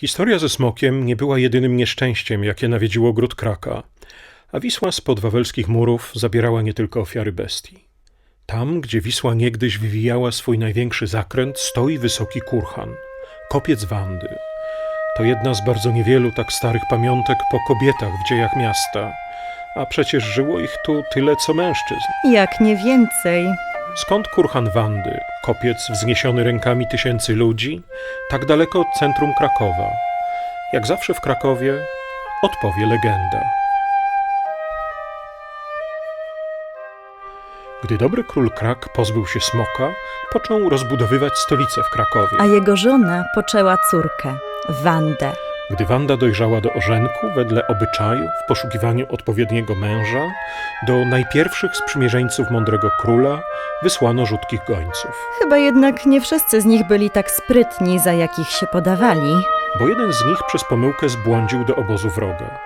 Historia ze smokiem nie była jedynym nieszczęściem, jakie nawiedziło gród Kraka, a Wisła spod wawelskich murów zabierała nie tylko ofiary bestii. Tam, gdzie Wisła niegdyś wywijała swój największy zakręt, stoi wysoki kurhan, kopiec Wandy. To jedna z bardzo niewielu tak starych pamiątek po kobietach w dziejach miasta, a przecież żyło ich tu tyle co mężczyzn. Jak nie więcej. Skąd kurhan Wandy, kopiec wzniesiony rękami tysięcy ludzi, tak daleko od centrum Krakowa? Jak zawsze w Krakowie odpowie legenda. Gdy dobry król Krak pozbył się smoka, począł rozbudowywać stolicę w Krakowie. A jego żona poczęła córkę, Wandę. Gdy Wanda dojrzała do ożenku, wedle obyczaju, w poszukiwaniu odpowiedniego męża, do najpierwszych sprzymierzeńców mądrego króla wysłano rzutkich gońców. Chyba jednak nie wszyscy z nich byli tak sprytni, za jakich się podawali. bo jeden z nich przez pomyłkę zbłądził do obozu wroga.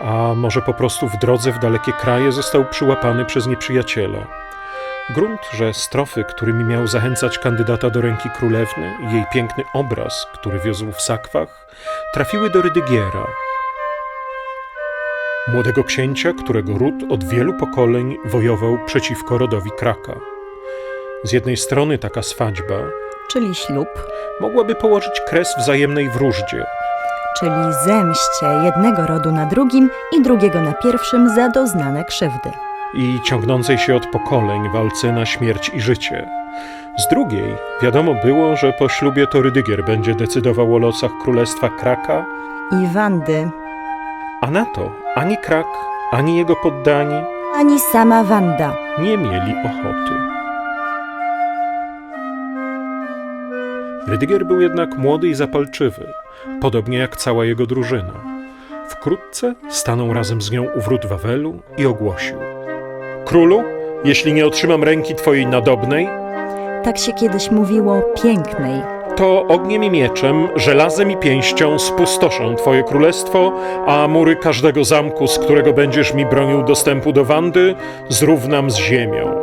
A może po prostu w drodze w dalekie kraje został przyłapany przez nieprzyjaciela. Grunt, że strofy, którymi miał zachęcać kandydata do ręki królewny jej piękny obraz, który wiózł w sakwach, trafiły do Rydygiera, młodego księcia, którego ród od wielu pokoleń wojował przeciwko rodowi Kraka. Z jednej strony taka swadźba Czyli ślub, mogłaby położyć kres wzajemnej wróżdzie, czyli zemście jednego rodu na drugim i drugiego na pierwszym za doznane krzywdy. i ciągnącej się od pokoleń walce na śmierć i życie. Z drugiej wiadomo było, że po ślubie to Rydygier będzie decydował o losach królestwa Kraka, I Wandy, a na to ani Krak, ani jego poddani ani sama Wanda. nie mieli ochoty. Rydygier był jednak młody i zapalczywy, podobnie jak cała jego drużyna. Wkrótce stanął razem z nią u wrót Wawelu i ogłosił: Królu, jeśli nie otrzymam ręki twojej nadobnej, Tak się kiedyś mówiło pięknej. to ogniem i mieczem, żelazem i pięścią spustoszą twoje królestwo, a mury każdego zamku, z którego będziesz mi bronił dostępu do Wandy, zrównam z ziemią.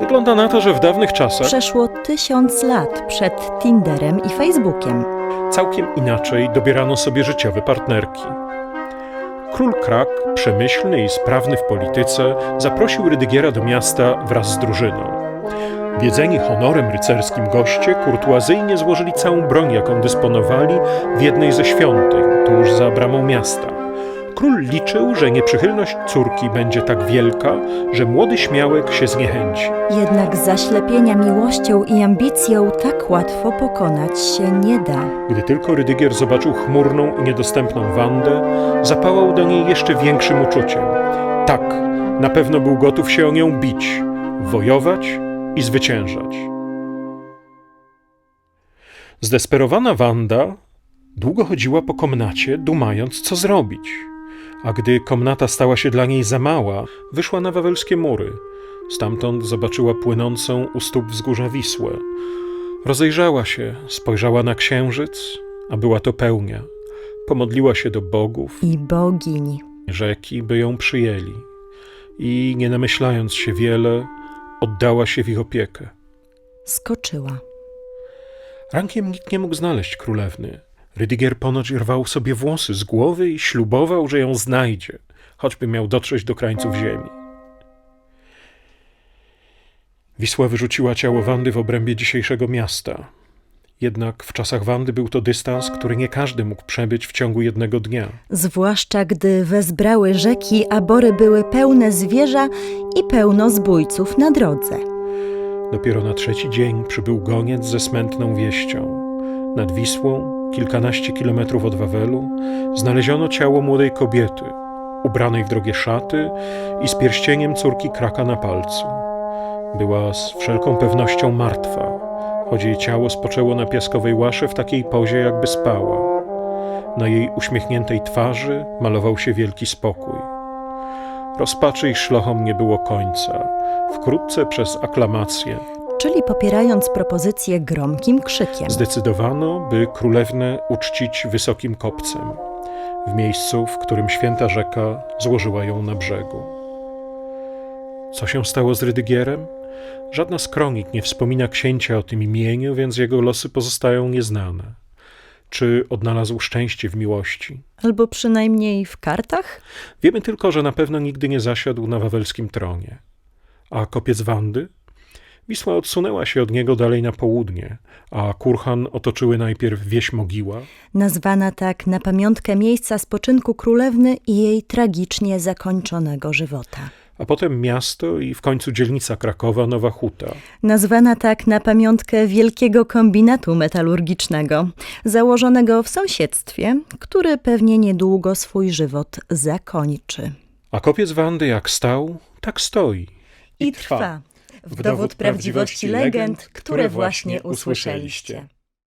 Wygląda na to, że w dawnych czasach Przeszło tysiąc lat przed Tinderem i Facebookiem. całkiem inaczej dobierano sobie życiowe partnerki. Król Krak, przemyślny i sprawny w polityce, zaprosił Rydygiera do miasta wraz z drużyną. Wiedzeni honorem rycerskim goście kurtuazyjnie złożyli całą broń, jaką dysponowali, w jednej ze świątyń, tuż za bramą miasta. Król liczył, że nieprzychylność córki będzie tak wielka, że młody śmiałek się zniechęci. Jednak zaślepienia miłością i ambicją tak łatwo pokonać się nie da. Gdy tylko Rydygier zobaczył chmurną i niedostępną Wandę, zapałał do niej jeszcze większym uczuciem. Tak, na pewno był gotów się o nią bić, wojować i zwyciężać. Zdesperowana Wanda długo chodziła po komnacie, dumając, co zrobić. A gdy komnata stała się dla niej za mała, wyszła na wawelskie mury. Stamtąd zobaczyła płynącą u stóp wzgórza Wisłę. Rozejrzała się, spojrzała na księżyc, a była to pełnia. Pomodliła się do bogów, I bogiń. rzeki, by ją przyjęli. I nie namyślając się wiele, oddała się w ich opiekę. Skoczyła. Rankiem nikt nie mógł znaleźć królewny. Rydiger ponoć rwał sobie włosy z głowy i ślubował, że ją znajdzie, choćby miał dotrzeć do krańców ziemi. Wisła wyrzuciła ciało Wandy w obrębie dzisiejszego miasta. Jednak w czasach Wandy był to dystans, który nie każdy mógł przebyć w ciągu jednego dnia. Zwłaszcza gdy wezbrały rzeki, a bory były pełne zwierza i pełno zbójców na drodze. Dopiero na trzeci dzień przybył goniec ze smętną wieścią. Nad Wisłą, kilkanaście kilometrów od Wawelu, znaleziono ciało młodej kobiety, ubranej w drogie szaty i z pierścieniem córki kraka na palcu. Była z wszelką pewnością martwa, choć jej ciało spoczęło na piaskowej łasze w takiej pozie, jakby spała. Na jej uśmiechniętej twarzy malował się wielki spokój. Rozpaczy i szlochom nie było końca. Wkrótce przez aklamację Czyli popierając propozycję gromkim krzykiem. zdecydowano, by królewnę uczcić wysokim kopcem, w miejscu, w którym święta rzeka złożyła ją na brzegu. Co się stało z Rydygierem? Żadna z kronik nie wspomina księcia o tym imieniu, więc jego losy pozostają nieznane. czy odnalazł szczęście w miłości. Albo przynajmniej w kartach? Wiemy tylko, że na pewno nigdy nie zasiadł na wawelskim tronie. A kopiec Wandy? Wisła odsunęła się od niego dalej na południe, a Kurhan otoczyły najpierw wieś Mogiła, Nazwana tak na pamiątkę miejsca spoczynku królewny i jej tragicznie zakończonego żywota. A potem miasto i w końcu dzielnica Krakowa Nowa Huta. Nazwana tak na pamiątkę wielkiego kombinatu metalurgicznego, założonego w sąsiedztwie, który pewnie niedługo swój żywot zakończy. A kopiec Wandy jak stał, tak stoi. I trwa. W dowód prawdziwości legend, które właśnie usłyszeliście.